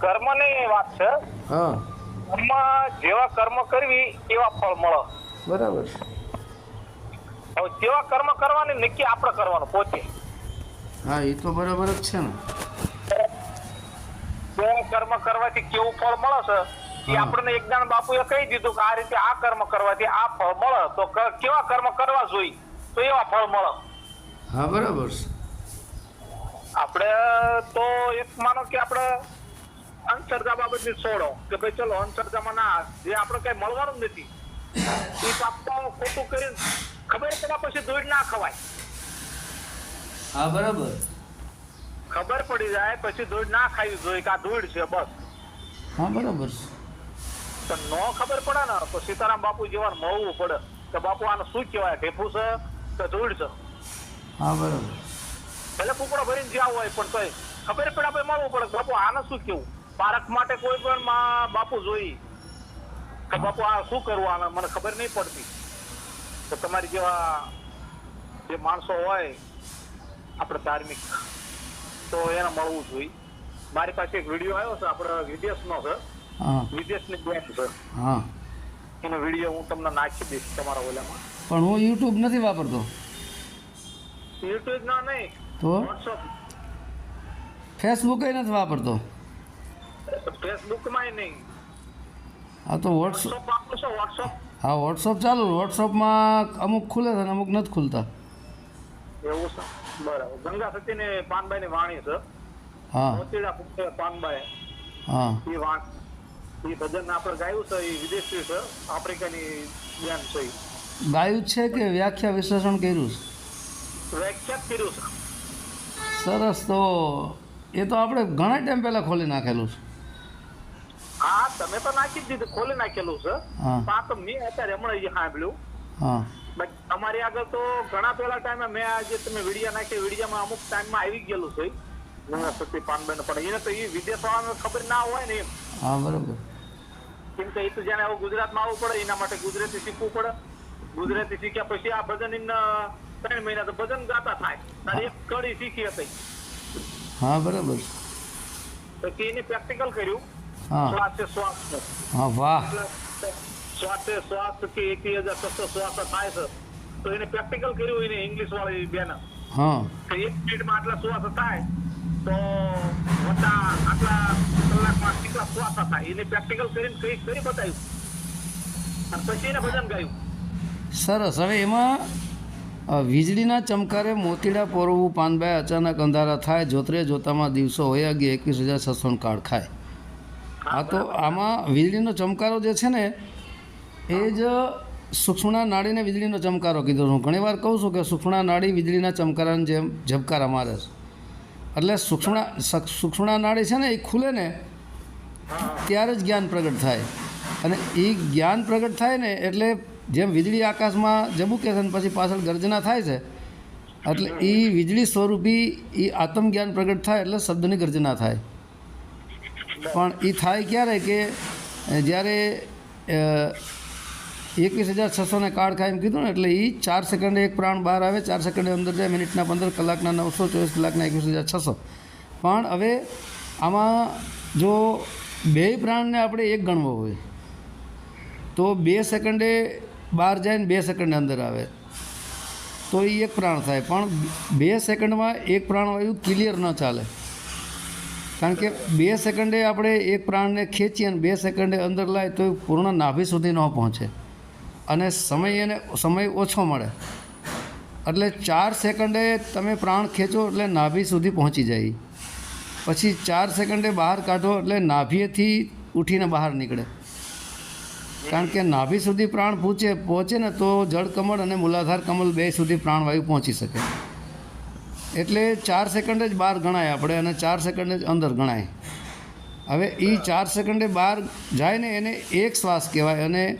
કર્મની વાત છે. હા. કર્મ જેવા કર્મ કરવી એવા ફળ મળે. બરાબર છે. હવે જેવા કર્મ કરવાની નક્કી આપણે કરવાનું પોતે. હા એ તો બરાબર જ છે ને. જેવા કર્મ કરવાથી કેવું ફળ મળે છે? એ આપણને એક એકદાન બાપુએ કહી દીધું કે આ રીતે આ કર્મ કરવાથી આ ફળ મળે. તો કેવા કર્મ કરવા જોઈએ? તો એવા ફળ મળે. હા બરાબર છે. આપણે તો એક માનો કે આપણે અંધશ્રદ્ધા બાબતની છોડો કે ભાઈ ચલો અંધશ્રદ્ધામાં ના જે આપણે કઈ મળવાનું નથી. એ પાપા ખોટું કરીને ખબર પડ્યા પછી દૂધ ના ખવાય. હા બરાબર. ખબર પડી જાય પછી દૂધ ના ખાવી જોઈએ કે આ દૂધ છે બસ. હા બરાબર છે. તો ન ખબર પડે ને તો સીતારામ બાપુ જેવા મળવું પડે. કે બાપુ આને શું કહેવાય ઢેફું છે કે ધૂળ છે? હા બરાબર. ભલે કુકડો ભરીને જ્યાં હોય પણ તોય ખબર પડે આપણે મળવું પડે બાપુ આને શું કેવું? પારખ માટે કોઈ પણ માં બાપુ જોઈ કે બાપુ આ શું કરવું આને મને ખબર નહીં પડતી. તો તમારી જેવા જે માણસો હોય આપણે ધાર્મિક તો એને મળવું જોઈએ. મારી પાસે એક વીડિયો આવ્યો છે આપણે વિદેશનો છે. વિદેશની બેન છે. હા. એનો વીડિયો હું તમને નાખી દઈશ તમારા ઓલામાં. પણ હું યુટ્યુબ નથી વાપરતો. યુટ્યુબ ના નહીં. તો? વોટ્સઅપ ફેસબુક નથી વાપરતો. ફેસબુકમાં નહીં હા તો વોટ્સઅપ વોટ્સઅપ વાપરો છો વોટ્સઅપ હા વોટ્સઅપ ચાલુ. વોટ્સઅપમાં અમુક ખુલે છે અને અમુક નથી ખુલતા. એવું છે? બરાબર. ગંગા સતી ને પાનબાઈ ની વાણી છે. હા. મોતીડા પુત્ર પાનબાઈ હા. એ વાણ એ ભજન આપણે ગાયું છે એ વિદેશી છે આફ્રિકાની બેન છે ગાયું છે કે વ્યાખ્યા વિશ્લેષણ કર્યું છે? વ્યાખ્યાત કર્યું છે. સરસ. તો એ તો આપણે ઘણા ટાઈમ પહેલાં ખોલી નાખેલું છે. તમે તો નાખી દીધું ખોલી નાખેલું છે. આ તો મેં અત્યારે હમણાં સાંભળ્યું. તમારી આગળ તો ઘણા પેલા ટાઈમે મેં આજે તમે વિડીયા નાખી વિડીયામાં અમુક ટાઈમમાં આવી ગયેલું છે. સતી પાનબેન પણ. એને તો એ વિદેશ ખબર ના હોય ને એમ. હા બરોબર. કેમ કે એ તો આવું ગુજરાતમાં આવવું પડે એના માટે ગુજરાતી શીખવું પડે. ગુજરાતી શીખ્યા પછી આ ભજન ત્રણ મહિના તો ભજન ગાતા થાય. તારે એક કડી શીખી હતી. હા બરાબર. તો એને પ્રેક્ટિકલ કર્યું. શ્વાસ શ્વાસ હા વાહ શ્વાસ શ્વાસ કે એક હજાર છસો શ્વાસ થાય છે તો એને પ્રેક્ટિકલ કર્યું એને ઇંગ્લિશ વાળી બેન એક મિનિટમાં આટલા શ્વાસ થાય તો વત્તા આટલા કલાકમાં કેટલા શ્વાસ થાય એને પ્રેક્ટિકલ કરીને કઈ કરી બતાવ્યું અને પછી એને ભજન ગાયું સરસ હવે એમાં વીજળીના ચમકારે મોતીડા પોરવું પાનભાઈ અચાનક અંધારા થાય જોતરે જોતામાં દિવસો હોય ગયા એકવીસ હજાર છસો કાળ ખાય. આ તો આમાં વીજળીનો ચમકારો જે છે ને, એ જ સુક્ષ્મણા નાડીને વીજળીનો ચમકારો કીધો હું ઘણીવાર કહું છું કે સુક્ષ્મણા નાડી વીજળીના ચમકારાને જેમ ઝબકારા મારે છે. એટલે સુક્ષ્મણા સુક્ષ્મણા નાડી છે ને, એ ખુલે ને, ત્યારે જ જ્ઞાન પ્રગટ થાય. અને એ જ્ઞાન પ્રગટ થાય ને, એટલે જેમ વીજળી આકાશમાં ઝબુકે છે ને, પછી પાછળ ગર્જના થાય છે, એટલે એ વીજળી સ્વરૂપી એ આત્મજ્ઞાન પ્રગટ થાય, એટલે શબ્દની ગર્જના થાય. પણ એ થાય ક્યારે કે જ્યારે એકવીસ હજાર છસો ને કાળ ખાય એમ કીધું ને, એટલે એ ચાર સેકન્ડે એક પ્રાણ બહાર આવે, ચાર સેકન્ડે અંદર જાય, મિનિટના પંદર કલાકના નવસો, ચોવીસ કલાકના એકવીસ હજાર છસો. પણ હવે આમાં જો બે પ્રાણને આપણે એક ગણવો હોય, તો બે સેકન્ડે બહાર જાય ને બે સેકન્ડે અંદર આવે, તો એ એક પ્રાણ થાય. પણ બે સેકન્ડમાં એક પ્રાણવાયુ ક્લિયર ન ચાલે. કારણ કે બે સેકન્ડે આપણે એક પ્રાણને ખેંચીએ અને બે સેકન્ડે અંદર લાય તો એ પૂર્ણ નાભી સુધી ન પહોંચે. અને સમય એને, સમય ઓછો મળે. એટલે ચાર સેકન્ડે તમે પ્રાણ ખેંચો એટલે નાભી સુધી પહોંચી જાય. પછી ચાર સેકન્ડે બહાર કાઢો એટલે નાભીએથી ઉઠીને બહાર નીકળે. કારણ કે નાભી સુધી પ્રાણ પહોંચે પહોંચે ને તો જળ કમળ અને મૂલાધાર કમળ બે સુધી પ્રાણવાયુ પહોંચી શકે. એટલે ચાર સેકન્ડ જ બહાર ગણાય આપણે અને ચાર સેકન્ડ જ અંદર ગણાય. હવે એ ચાર સેકન્ડે બહાર જાય ને એને એક શ્વાસ કહેવાય અને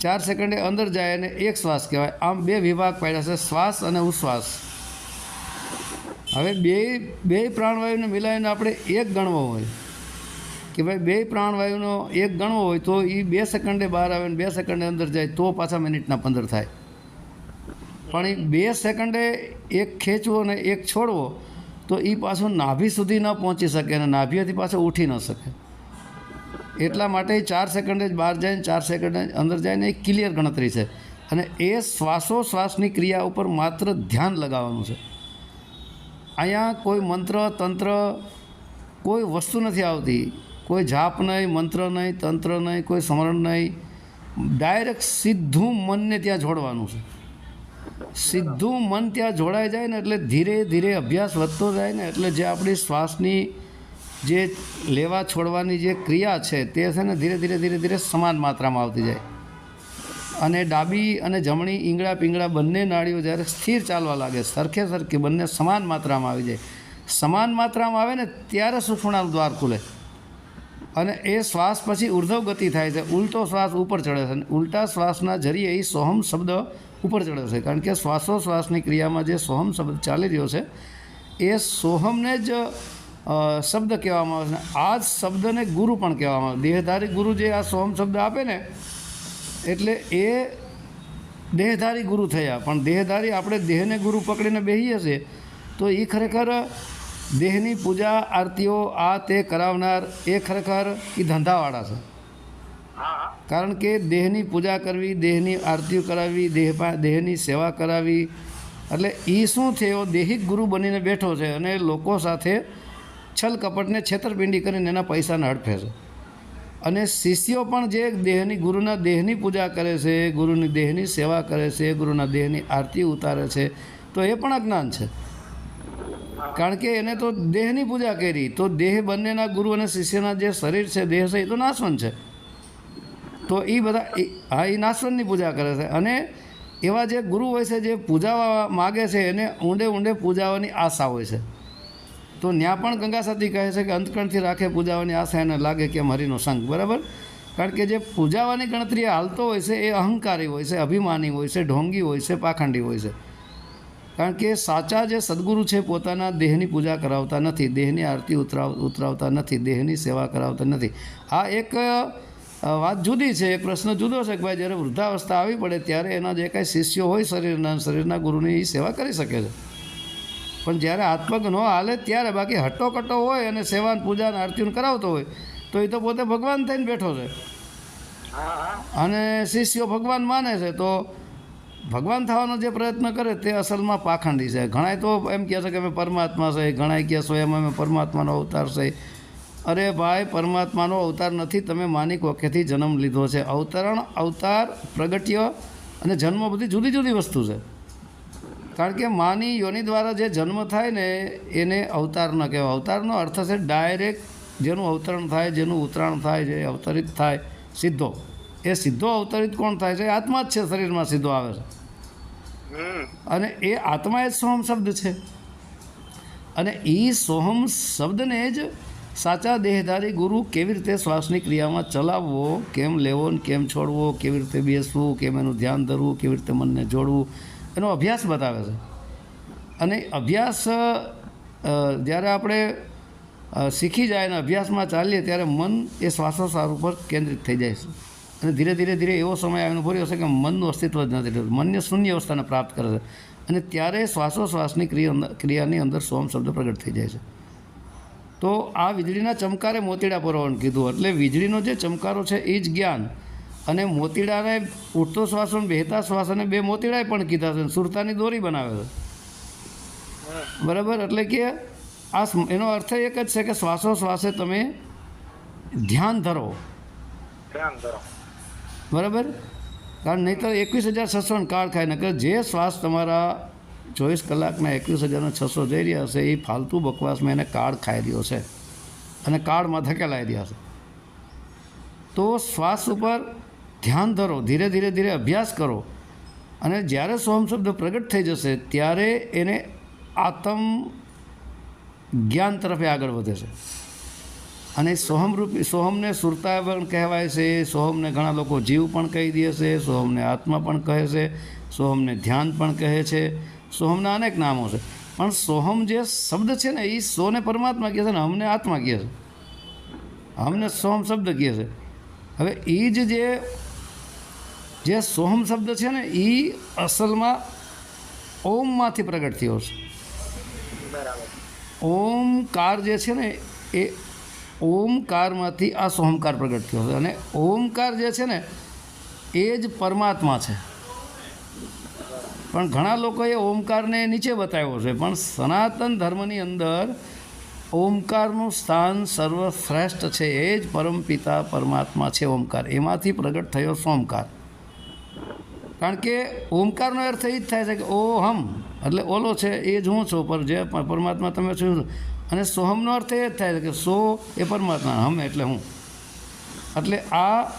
ચાર સેકન્ડે અંદર જાય અને એક શ્વાસ કહેવાય. આમ બે વિભાગ પાડ્યા છે, શ્વાસ અને ઉશ્વાસ. હવે બે બે પ્રાણવાયુને મિલાવીને આપણે એક ગણવો હોય. કે ભાઈ બે પ્રાણવાયુનો એક ગણવો હોય તો એ બે સેકન્ડે બહાર આવે ને બે સેકન્ડે અંદર જાય તો પાછા મિનિટના પંદર થાય. પણ એ બે સેકન્ડે એક ખેંચવો અને એક છોડવો, તો એ પાછું નાભી સુધી ન પહોંચી શકે અને નાભીથી પાછું ઉઠી ન શકે. એટલા માટે એ ચાર સેકન્ડે જ બહાર જાય ને ચાર સેકન્ડે અંદર જાય ને એ ક્લિયર ગણતરી છે. અને એ શ્વાસોશ્વાસની ક્રિયા ઉપર માત્ર ધ્યાન લગાવવાનું છે. અહીંયા કોઈ મંત્ર, તંત્ર, કોઈ વસ્તુ નથી આવતી. કોઈ જાપ નહીં, મંત્ર નહીં, તંત્ર નહીં, કોઈ સ્મરણ નહીં. ડાયરેક્ટ સીધું મનને ત્યાં જોડવાનું છે. સીધું મન ત્યાં જોડાઈ જાય ને એટલે ધીરે ધીરે અભ્યાસ વધતો જાય ને એટલે જે આપણી શ્વાસની જે લેવા છોડવાની જે ક્રિયા છે તે છે ને ધીરે ધીરે ધીરે ધીરે સમાન માત્રામાં આવતી જાય. અને ડાબી અને જમણી ઈંગળા પિંગળા બંને નાળીઓ જ્યારે સ્થિર ચાલવા લાગે, સરખે સરખી બંને સમાન માત્રામાં આવી જાય. સમાન માત્રામાં આવે ને ત્યારે સુષુણાનું દ્વાર ખુલે. અને એ શ્વાસ પછી ઉર્ધ્વ ગતિ થાય છે, ઉલટો શ્વાસ ઉપર ચડે છે. અને ઉલટા શ્વાસના જરીએ એ સોહમ શબ્દ ઉપર ચડે છે. કારણ કે શ્વાસોશ્વાસની ક્રિયામાં જે સોહમ શબ્દ ચાલી રહ્યો છે, એ સોહમને જ શબ્દ કહેવામાં આવે છે. આ જ શબ્દને ગુરુ પણ કહેવામાં આવે. દેહધારી ગુરુ જે આ સોહમ શબ્દ આપે ને, એટલે એ દેહધારી ગુરુ થયા. પણ દેહધારી આપણે દેહને ગુરુ પકડીને બેસીએ છીએ, તો એ ખરેખર દેહની પૂજા આરતીઓ આ તે કરાવનાર એ ખરેખર એ ધંધાવાળા છે. કારણ કે દેહની પૂજા કરવી, દેહની આરતીઓ કરાવવી, દેહ દેહની સેવા કરાવી એટલે એ શું થયો દેહિક ગુરુ બનીને બેઠો છે અને લોકો સાથે છલ કપટને છેતરપિંડી કરીને એના પૈસાને હડફે છે. અને શિષ્યો પણ જે દેહની ગુરુના દેહની પૂજા કરે છે, ગુરુની દેહની સેવા કરે છે, ગુરુના દેહની આરતી ઉતારે છે, તો એ પણ અજ્ઞાન છે. કારણ કે એને તો દેહની પૂજા કરી, તો દેહ બંનેના ગુરુ અને શિષ્યના જે શરીર છે, દેહ છે, એ તો નાશવંત છે. તો એ બધા હા એ નાશવંતની પૂજા કરે છે. અને એવા જે ગુરુ હોય છે, જે પૂજાવા માગે છે, એને ઊંડે ઊંડે પૂજાવાની આશા હોય છે. તો ત્યાં પણ ગંગા સતી કહે છે કે અંતકણથી રાખે પૂજાવાની આશા, એને લાગે કે હરિનો સંગ, બરાબર? કારણ કે જે પૂજાવાની ગણતરી હાલતો હોય છે, એ અહંકારી હોય છે, અભિમાની હોય છે, ઢોંગી હોય છે, પાખંડી હોય છે. કારણ કે સાચા જે સદગુરુ છે, પોતાના દેહની પૂજા કરાવતા નથી, દેહની આરતી ઉતરાવ, ઉતરાવતા નથી, દેહની સેવા કરાવતા નથી. આ એક વાત જુદી છે. એક પ્રશ્ન જુદો છે કે ભાઈ જ્યારે વૃદ્ધાવસ્થા આવી પડે ત્યારે એના જે કાંઈ શિષ્યો હોય શરીરના શરીરના ગુરુની એ સેવા કરી શકે છે. પણ જ્યારે આત્મક ન હાલે ત્યારે બાકી હટ્ટો હોય અને સેવાન પૂજા આરતીઓ કરાવતો હોય, તો એ તો પોતે ભગવાન થઈને બેઠો છે. અને શિષ્યો ભગવાન માને છે, તો ભગવાન થવાનો જે પ્રયત્ન કરે તે અસલમાં પાખંડી છે. ઘણાય તો એમ કહે છે કે અમે પરમાત્મા છે, ઘણાય કહે છે અમે પરમાત્માનો અવતાર છે. અરે ભાઈ પરમાત્માનો અવતાર નથી તમે માનિક વખેથી જન્મ લીધો છે. અવતરણ અવતાર પ્રગટ્ય અને જન્મ બધી જુદી જુદી વસ્તુ છે. કારણ કે માની યોની દ્વારા જે જન્મ થાય ને એને અવતાર ન કહેવાય. અવતારનો અર્થ છે ડાયરેક્ટ જેનું અવતરણ થાય જેનું ઉતરાણ થાય જે અવતરિત થાય સીધો. એ સીધો અવતરિત કોણ થાય છે? એ આત્મા જ છે શરીરમાં સીધો આવે છે. અને એ આત્મા એ જ સોહમ શબ્દ છે. અને એ સોહમ શબ્દને જ સાચા દેહધારી ગુરુ કેવી રીતે શ્વાસની ક્રિયામાં ચલાવવો, કેમ લેવો ને કેમ છોડવો, કેવી રીતે બેસવું, કેમ એનું ધ્યાન ધરવું, કેવી રીતે મનને જોડવું, એનો અભ્યાસ બતાવે છે. અને અભ્યાસ જ્યારે આપણે શીખી જાય અને અભ્યાસમાં ચાલીએ ત્યારે મન એ શ્વાસોશ્વાસ ઉપર કેન્દ્રિત થઈ જાય છે. અને ધીરે ધીરે ધીરે એવો સમય અનુભવ્યો હશે કે મનનું અસ્તિત્વ જ નથી રહેતું. મનને શૂન્ય અવસ્થાને પ્રાપ્ત કરે છે. અને ત્યારે શ્વાસોશ્વાસની ક્રિયા, ક્રિયાની અંદર સોમ શબ્દ પ્રગટ થઈ જાય છે. તો આ વીજળીના ચમકારે મોતીડા પરવાનું કીધું. એટલે વીજળીનો જે ચમકારો છે એ જ જ્ઞાન. અને મોતીડાને ઉઠતો શ્વાસ અને બેહતા શ્વાસ અને બે મોતીડાએ પણ કીધા છે અને સુરતાની દોરી બનાવે છે. બરાબર? એટલે કે આ એનો અર્થ એક જ છે કે શ્વાસો શ્વાસે તમે ધ્યાન ધરો. ધ્યાન બરાબર? કારણ નહીંતર એકવીસ હજાર છસો કાળ ખાય. નકર જે શ્વાસ તમારા ચોવીસ કલાકના એકવીસ હજારને છસો જઈ રહ્યા છે, એ ફાલતુ બકવાસમાં એને કાળ ખાઈ રહ્યો છે અને કાળમાં ધકેલાઈ રહ્યા છે. તો શ્વાસ ઉપર ધ્યાન ધરો, ધીરે ધીરે ધીરે અભ્યાસ કરો અને જ્યારે સોહમ શબ્દ પ્રગટ થઈ જશે, ત્યારે એને આત્મ જ્ઞાન તરફે આગળ વધે છે. અને સોહમરૂપી સોહમને સુરતા પણ કહેવાય છે, સોહમને ઘણા લોકો જીવ પણ કહી દે છે, સોહમને આત્મા પણ કહે છે, સોહમને ધ્યાન પણ કહે છે સોહમના અનેક નામો છે. પણ સોહમ જે શબ્દ છે ને, એ સોને પરમાત્મા કહે છે ને, અમને આત્મા કહે છે. અમને સોહમ શબ્દ કહે છે. હવે એ જ જે જે સોહમ શબ્દ છે ને, એ અસલમાં ઓમમાંથી પ્રગટ થયો છે. ઓમકાર જે છે ને, એ ઓમકારમાંથી આ સોહમકાર પ્રગટ થયો છે. અને ઓમકાર જે છે ને, એ જ પરમાત્મા છે. પણ ઘણા લોકોએ ઓમકારને નીચે બતાવ્યો છે. પણ સનાતન ધર્મની અંદર ઓમકારનું સ્થાન સર્વશ્રેષ્ઠ છે, એ જ પરમપિતા પરમાત્મા છે ઓમકાર. એમાંથી પ્રગટ થયો સોમકાર કારણ કે ઓમકારનો અર્થ એ જ થાય છે કે ઓ હમ એટલે ઓલો છે, એ જ હું છું, પર જે પરમાત્મા તમે છો અને સોહમનો અર્થ એ જ થાય છે કે સો એ પરમાત્મા, હમ એટલે હું. એટલે આ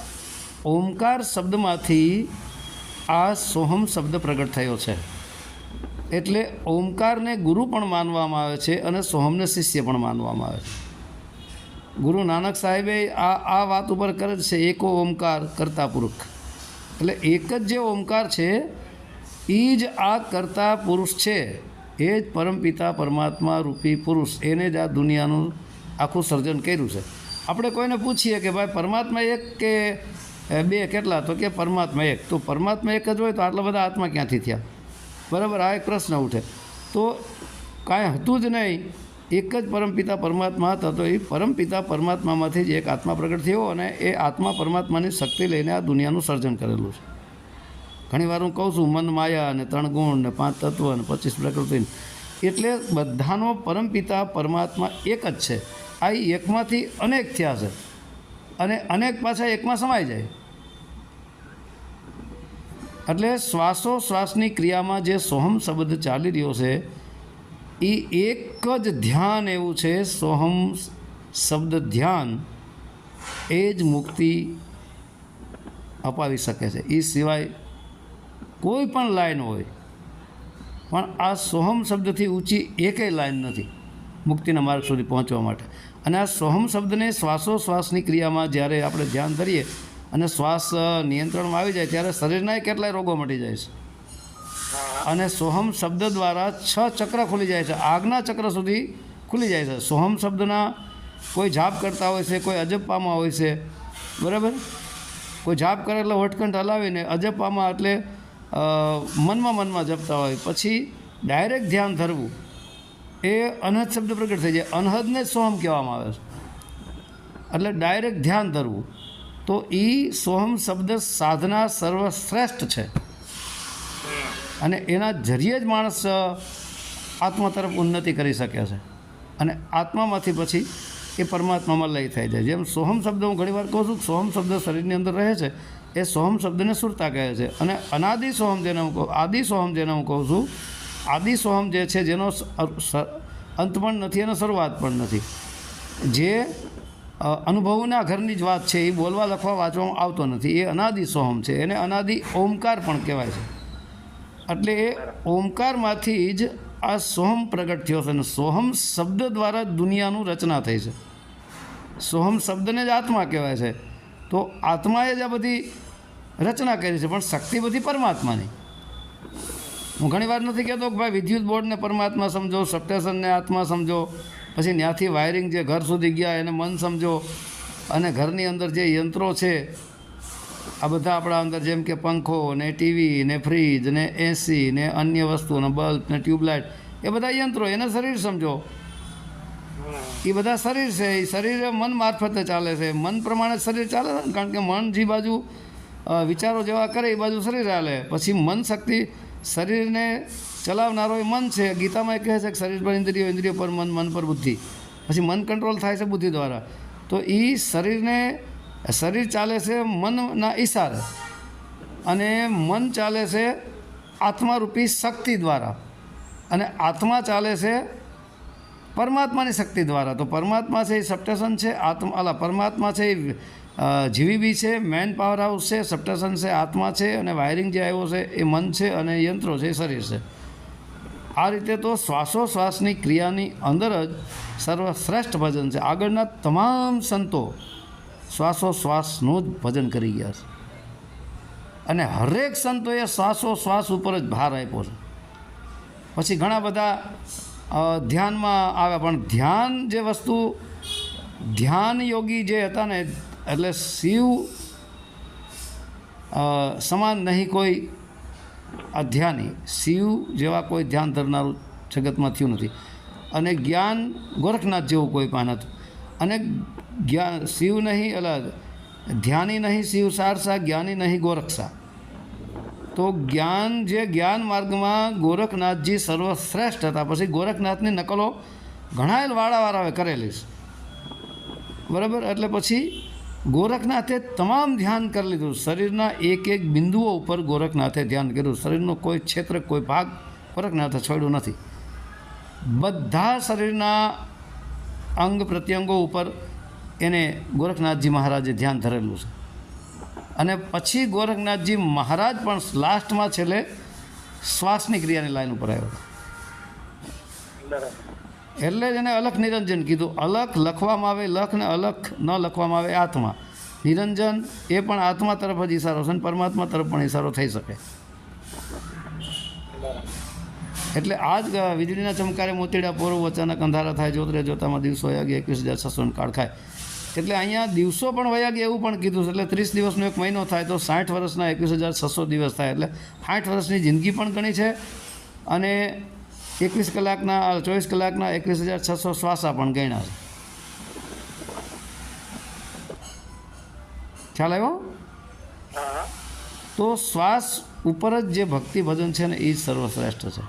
ઓમકાર શબ્દમાંથી આ સોહમ શબ્દ પ્રગટ થયો છે. એટલે ઓમકારને ગુરુ પણ માનવામાં આવે છે અને સોહમને શિષ્ય પણ માનવામાં આવે છે. ગુરુ નાનક સાહેબે આ આ વાત ઉપર કરે છે, એકો ઓમકાર કરતા પુરુષ એટલે એક જ જે ઓમકાર છે એ જ આ કરતા પુરુષ છે. એ જ પરમપિતા પરમાત્મા રૂપી પુરુષ. એને જ આ દુનિયાનું આખું સર્જન કર્યું છે. આપણે કોઈને પૂછીએ કે, ભાઈ, પરમાત્મા એક કે બે કેટલા? તો કે પરમાત્મા એક. તો પરમાત્મા એક જ હોય તો આટલા બધા આત્મા ક્યાંથી થયા? બરાબર? આ એક પ્રશ્ન ઉઠે. તો કાંઈ હતું જ નહીં. એક જ પરમપિતા પરમાત્મા હતા, તો એ પરમપિતા પરમાત્મામાંથી જ એક આત્મા પ્રગટ થયો અને એ આત્મા પરમાત્માની શક્તિ લઈને આ દુનિયાનું સર્જન કરેલું છે. ઘણીવાર હું કહું છું, મન માયા અને ત્રણ ગુણ ને પાંચ તત્વ ને પચીસ પ્રકૃતિ એટલે બધાનો પરમપિતા પરમાત્મા એક જ છે. આ એકમાંથી અનેક થયા છે. અને અનેક પાછા એકમાં સમાઈ જાય. એટલે શ્વાસોશ્વાસની ક્રિયામાં જે સોહમ શબ્દ ચાલી રહ્યો છે એ એક જ ધ્યાન એવું છે, સોહમ શબ્દ ધ્યાન એ જ મુક્તિ અપાવી શકે છે. એ સિવાય કોઈ પણ લાઈન હોય, પણ આ સોહમ શબ્દથી ઊંચી એકેય લાઈન નથી મુક્તિના માર્ગ સુધી પહોંચવા માટે. અને આ સોહમ શબ્દને શ્વાસોશ્વાસની ક્રિયામાં જ્યારે આપણે ધ્યાન ધરીએ અને શ્વાસ નિયંત્રણમાં આવી જાય ત્યારે શરીરના કેટલાય રોગો મટી જાય છે. અને સોહમ શબ્દ દ્વારા છ ચક્ર ખુલી જાય છે. આગના ચક્ર સુધી ખુલી જાય છે. સોહમ શબ્દના કોઈ જાપ કરતા હોય છે કોઈ અજપ્પામાં હોય છે. બરાબર? કોઈ જાપ કરે એટલે વટકંઠ હલાવીને અજપ્પામાં એટલે મનમાં મનમાં જપતા હોય. પછી ડાયરેક્ટ ધ્યાન ધરવું. એ અનહદ શબ્દ પ્રગટ થઈ જાય. અનહદને જ સોહમ કહેવામાં આવે છે. એટલે ડાયરેક્ટ ધ્યાન ધરવું. તો એ સોહમ શબ્દ સાધના સર્વશ્રેષ્ઠ છે. અને એના જરીએ જ માણસ આત્મા તરફ ઉન્નતિ કરી શકે છે. અને આત્મામાંથી પછી એ પરમાત્મામાં લય થઈ જાય. જેમ સોહમ શબ્દ હું ઘણીવાર કહું છું, સોહમ શબ્દ શરીરની અંદર રહે છે, એ સોહમ શબ્દને સુરતા કહે છે. અને અનાદિ સોહમ જેને હું કહું, આદિ સોહમ જેને હું કહું છું, આદિ સોહમ જે છે, જેનો અંત પણ નથી અને શરૂઆત પણ નથી. જે અનુભવના ઘરની જ વાત છે, એ બોલવા, લખવા, વાંચવામાં આવતો નથી. એ અનાદિ સોહમ છે. એને અનાદિ ઓમકાર પણ કહેવાય છે. એટલે એ ઓમકારમાંથી જ આ સોહમ પ્રગટ થયો છે અને સોહમ શબ્દ દ્વારા દુનિયાનું રચના થઈ છે. સોહમ શબ્દને જ આત્મા કહેવાય છે. તો આત્માએ જ આ બધી રચના કરી છે, પણ શક્તિ બધી પરમાત્માની. હું ઘણી વાર નથી કહેતો કે ભાઈ વિદ્યુત બોર્ડને પરમાત્મા સમજો સપ્ટેશનને આત્મા સમજો. પછી ત્યાંથી વાયરિંગ જે ઘર સુધી ગયા, એને મન સમજો. અને ઘરની અંદર જે યંત્રો છે, આ બધા આપણા અંદર જેમ કે પંખો ને ટીવી ને ફ્રીજ ને એસી ને અન્ય વસ્તુ ને બલ્બ ને ટ્યુબલાઇટ, એ બધા યંત્રો, એને શરીર સમજો. એ બધા શરીર છે એ શરીર મન મારફતે ચાલે છે. મન પ્રમાણે શરીર ચાલે છે કારણ કે મન જે બાજુ વિચારો જેવા કરે, એ બાજુ શરીર ચાલે પછી મન શક્તિ શરીરને ચલાવનારો એ મન છે. ગીતામાં એ કહે છે કે શરીર પર ઇન્દ્રિયો ઇન્દ્રિયો પર મન મન પર બુદ્ધિ. પછી મન કંટ્રોલ થાય છે બુદ્ધિ દ્વારા. તો એ શરીરને, શરીર ચાલે છે મનના ઈશારે અને મન ચાલે છે આત્મારૂપી શક્તિ દ્વારા. અને આત્મા ચાલે છે પરમાત્માની શક્તિ દ્વારા. તો પરમાત્મા છે એ સપ્ટેશન છે, આત્મા, અલા, પરમાત્મા છે એ જીવીબી છે, મેન પાવર હાઉસ છે સપ્ટેશન છે, આત્મા છે અને વાયરિંગ જે આવ્યો છે એ મન છે અને યંત્રો છે શરીર છે. આ રીતે તો શ્વાસોશ્વાસની ક્રિયાની અંદર જ સર્વશ્રેષ્ઠ ભજન છે. આગળના તમામ સંતો શ્વાસોશ્વાસનું જ ભજન કરી ગયા છે. અને હરેક સંતોએ શ્વાસોશ્વાસ ઉપર જ ભાર આપ્યો છે. પછી ઘણા બધા ધ્યાનમાં આવ્યા, પણ ધ્યાન જે વસ્તુ, ધ્યાન યોગી જે હતા ને એટલે શિવ સમાન નહીં કોઈ અધ્યાની. શિવ જેવા કોઈ ધ્યાન ધરનારું જગતમાં થયું નથી. અને જ્ઞાન ગોરખનાથ જેવું કોઈ પણ હતું અને જ્ઞાન શિવ નહીં એટલે ધ્યાની નહીં શિવ સારસા, જ્ઞાની નહીં ગોરખસા. તો જ્ઞાન જે જ્ઞાન માર્ગમાં ગોરખનાથજી સર્વશ્રેષ્ઠ હતા. પછી ગોરખનાથની નકલો ઘણા વાળાવાળાએ કરેલી છે. બરાબર? એટલે પછી ગોરખનાથે તમામ ધ્યાન કરી લીધું. શરીરના એક એક બિંદુઓ ઉપર ગોરખનાથે ધ્યાન કર્યું. શરીરનો કોઈ ક્ષેત્ર, કોઈ ભાગ ગોરખનાથે છોડ્યું નથી. બધા શરીરના અંગ પ્રત્યંગો ઉપર એને ગોરખનાથજી મહારાજે ધ્યાન ધરેલું છે. અને પછી ગોરખનાથજી મહારાજ પણ લાસ્ટમાં છેલ્લે શ્વાસની ક્રિયાની લાઈન ઉપર આવ્યો. બરાબર. એટલે જ એને અલખ નિરંજન કીધું. અલખ લખવામાં આવે, લખ ને અલખ ન લખવામાં આવે, આત્મા. નિરંજન એ પણ આત્મા તરફ જ ઈશારો છે અને પરમાત્મા તરફ પણ ઈશારો થઈ શકે. એટલે આ જ વીજળીના ચમકારે મોતીડા પોરું અચાનક અંધારા થાય જોતરે જોતામાં દિવસો વયા ગયા એકવીસ હજાર છસો કાળ ખાય. એટલે અહીંયા દિવસો પણ વયા ગયા એવું પણ કીધું છે. એટલે ત્રીસ દિવસનો એક મહિનો થાય તો સાઠ વર્ષના એકવીસ હજાર છસો દિવસ થાય. એટલે સાઠ વર્ષની જિંદગી પણ ગણી છે અને એકવીસ કલાકના ચોવીસ કલાકના એકવીસ હજાર છસો શ્વાસા પણ ગણ્યા છે. ખ્યાલ આવ્યો? તો શ્વાસ ઉપર જ જે ભક્તિ ભજન છે ને એ જ સર્વશ્રેષ્ઠ છે.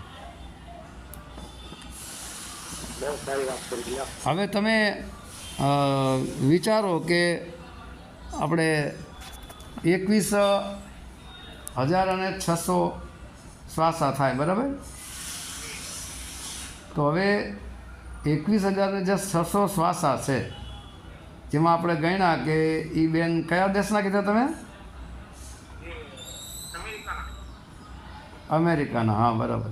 હવે તમે વિચારો કે આપણે એકવીસ હજાર અને છસો શ્વાસા થાય બરાબર? તો હવે એકવીસ હજાર જે છસો શ્વાસા છે જેમાં આપણે ગણ્યા કે એ બેન કયા દેશના કીધા તમે? અમેરિકાના. હા બરાબર.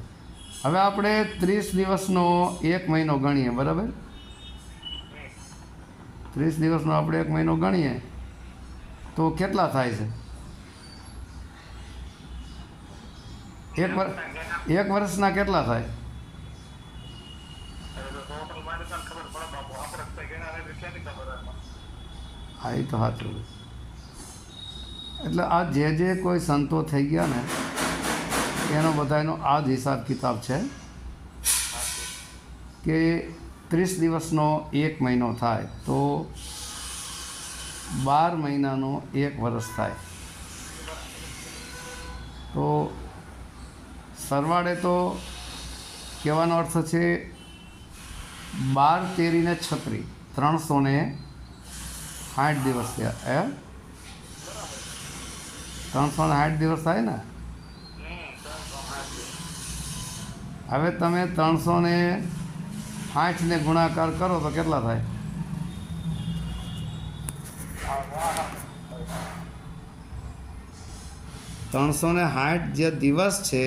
હવે આપણે ત્રીસ દિવસનો એક મહિનો ગણીએ બરાબર? ત્રીસ દિવસનો આપણે એક મહિનો ગણીએ તો કેટલા થાય છે? એક વર્ષ એક વર્ષના કેટલા થાય ટોટલ મારે તને ખબર પડે બાપુ આપણે જ કઈ ગણ્યા નથી, ક્યાંથી ખબર હોય? હા એ તો સાચું એટલે આ જે જે કોઈ સંતો થઈ ગયા ને, એનો બધાનો આ જ હિસાબ કિતાબ છે કે ત્રીસ દિવસનો એક મહિનો થાય તો બાર મહિનાનો એક વર્ષ થાય. તો સરવાળે તો કહેવાનો અર્થ છે બાર તેરીને છત્રી, ત્રણસો ને સાઠ દિવસ છે હે ત્રણસો સાઠ દિવસ થાય ને? હવે તમે ત્રણસો ને સાઠને ગુણાકાર કરો તો કેટલા થાય? ત્રણસો ને સાઠ જે દિવસ છે,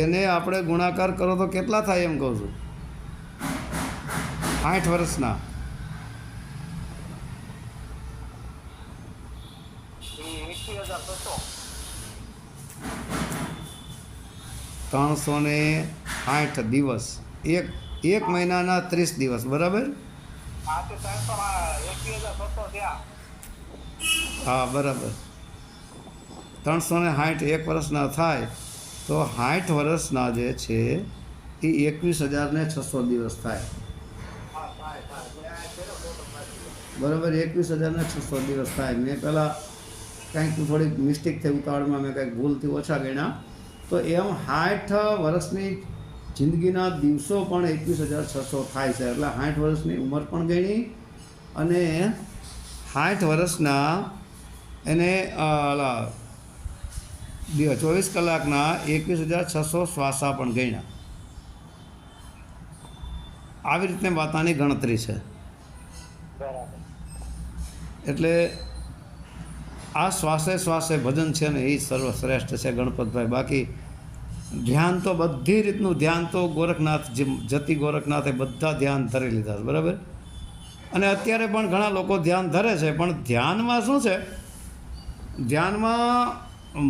એને આપણે ગુણાકાર કરો તો કેટલા થાય એમ કહું છું? આઠ વર્ષના એ એકવીસ હજાર છસો. ત્રણસો ને સાઠ દિવસ. એક એક મહિનાના ત્રીસ દિવસ બરાબર. હા બરાબર. ત્રણસો ને સાઠ એક વર્ષના થાય તો સાઠ વર્ષના જે છે એ એકવીસ હજાર ને છસો દિવસ થાય. બરાબર એકવીસ હજાર ને છસો દિવસ થાય. મેં પહેલાં કંઈક થોડીક મિસ્ટેક થઈ ઉતાવળમાં મેં કંઈક ભૂલથી ઓછા ગણ્યા. તો એમ સાઠ વર્ષની જિંદગીના દિવસો પણ એકવીસ હજાર છસો થાય છે. એટલે સાઠ વર્ષની ઉંમર પણ ગણી અને સાઠ વર્ષના એને ચોવીસ કલાકના એકવીસ હજાર છસો શ્વાસા પણ ગણ્યા. આવી રીતે વાતાની ગણતરી છે. બરાબર. એટલે આ શ્વાસે શ્વાસે ભજન છે ને એ સર્વશ્રેષ્ઠ છે ગણપતભાઈ. બાકી ધ્યાન તો બધી રીતનું ધ્યાન તો ગોરખનાથ જે જતી ગોરખનાથે બધા ધ્યાન ધરી લીધા છે બરાબર? અને અત્યારે પણ ઘણા લોકો ધ્યાન ધરે છે પણ ધ્યાનમાં શું છે? ધ્યાનમાં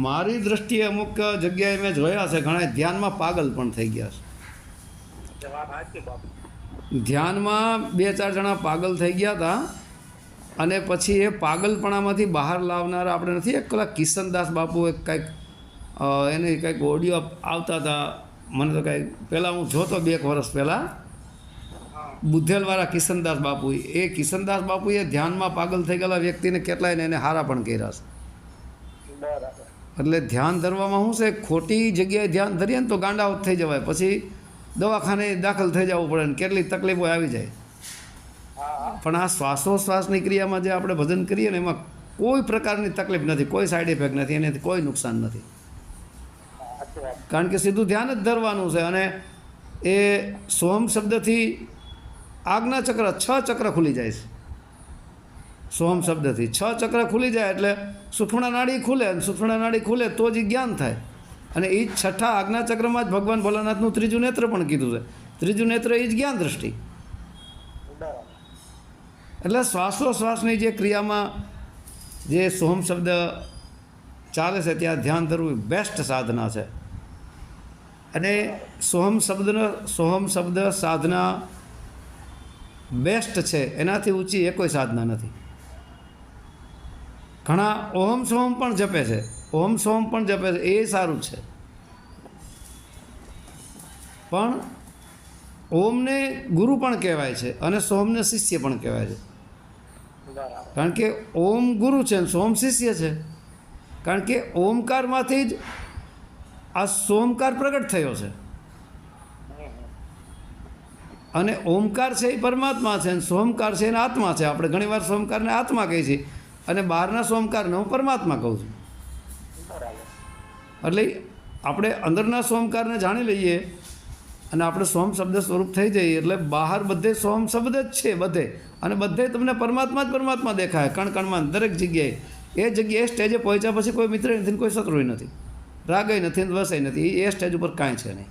મારી દૃષ્ટિએ અમુક જગ્યાએ મેં જોયા છે ઘણા ધ્યાનમાં પાગલ પણ થઈ ગયા છે. ધ્યાનમાં બે ચાર જણા પાગલ થઈ ગયા હતા અને પછી એ પાગલપણામાંથી બહાર લાવનારા આપણે નથી એક પેલા કિશનદાસ બાપુ એક કંઈક એને કંઈક ઓડિયો આવતા હતા. મને તો કાંઈક પહેલાં હું જોતો બે એક વર્ષ પહેલાં બુધેલવાળા કિશનદાસ બાપુ એ કિશનદાસ બાપુએ ધ્યાનમાં પાગલ થઈ ગયેલા વ્યક્તિને કેટલાયને એને હારા પણ કર્યા છે. એટલે ધ્યાન ધરવામાં શું છે ખોટી જગ્યાએ ધ્યાન ધરીએ ને તો ગાંડા થઈ જવાય. પછી દવાખાને દાખલ થઈ જવું પડે ને કેટલી તકલીફો આવી જાય. પણ આ શ્વાસોશ્વાસની ક્રિયામાં જે આપણે ભજન કરીએ ને એમાં કોઈ પ્રકારની તકલીફ નથી, કોઈ સાઈડ ઇફેક્ટ નથી, એનાથી કોઈ નુકસાન નથી. કારણ કે સીધું ધ્યાન જ ધરવાનું છે અને એ સોમ શબ્દથી આજ્ઞા ચક્ર, છ ચક્ર ખુલી જાય છે. સોમ શબ્દથી છ ચક્ર ખુલી જાય એટલે સુફણા નાડી ખુલે અને સુફણા નાડી ખુલે તો જ જ્ઞાન થાય. અને એ છઠ્ઠા આજ્ઞા ચક્રમાં જ ભગવાન ભોલાનાથનું ત્રીજું નેત્ર પણ કીધું છે. ત્રીજું નેત્ર એ જ જ્ઞાન દ્રષ્ટિ. એટલે શ્વાસોશ્વાસની જે ક્રિયામાં જે સોહમ શબ્દ ચાલે છે, ત્યાં ધ્યાન ધરવું બેસ્ટ સાધના છે. અને સોહમ શબ્દનો સોહમ શબ્દ સાધના બેસ્ટ છે, એનાથી ઊંચી એ કોઈ સાધના નથી. ઘણા ઓહમ સોહમ પણ જપે છે, ઓહમ સોહમ પણ જપે છે, એ સારું છે. પણ ઓમને ગુરુ પણ કહેવાય છે અને સોહમને શિષ્ય પણ કહેવાય છે. કારણ કે ઓમ ગુરુ છે અને સોમ શિષ્ય છે. કારણ કે ઓમકારમાંથી જ આ સોમકાર પ્રગટ થયો છે. અને ઓમકાર છે એ પરમાત્મા છે અને સોમકાર છે એને આત્મા છે. આપણે ઘણીવાર સોમકારને આત્મા કહીએ છીએ. અને બહારના સોમકારને હું પરમાત્મા કહું છું. એટલે આપણે અંદરના સોમકારને જાણી લઈએ અને આપણે સોમ શબ્દ સ્વરૂપ થઈ જઈએ એટલે બહાર બધે સોમ શબ્દ જ છે બધે. અને બધે તમને પરમાત્મા જ પરમાત્મા દેખાય કણ કણમાં દરેક જગ્યાએ. એ જગ્યાએ સ્ટેજે પહોંચ્યા પછી કોઈ મિત્ર નથી કોઈ શત્રુય નથી. રાગય નથી વસય નથી. એ સ્ટેજ ઉપર કાંઈ છે નહીં.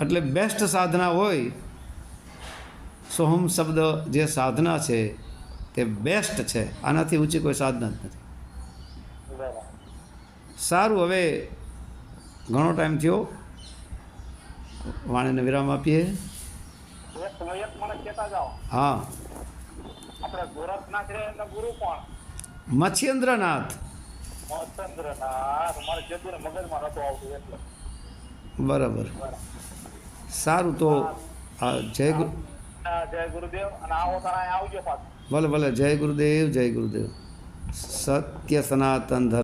એટલે બેસ્ટ સાધના હોય સોહમ શબ્દ જે સાધના છે તે બેસ્ટ છે. આનાથી ઊંચી કોઈ સાધના જ નથી. સારું હવે ઘણો ટાઈમ થયો. વાણીને વિરામ આપીએ. એક સમય એક મને કહેતા જાઓ હા. આપણે ગોરખનાથ રે એમના ગુરુ કોણ? મચ્છેન્દ્રનાથ મચંદ્રનાથ મારે જતું મગજમાં નતું આવતું એટલે. બરાબર. બરાબર. સારું તો હા. જય ગુરુ હા, જય ગુરુદેવ. અને આવો તારા અહીંયા આવજો પાછું. ભલે ભલે. જય ગુરુદેવ જય ગુરુદેવ. સત્ય સનાતન ધર્મ.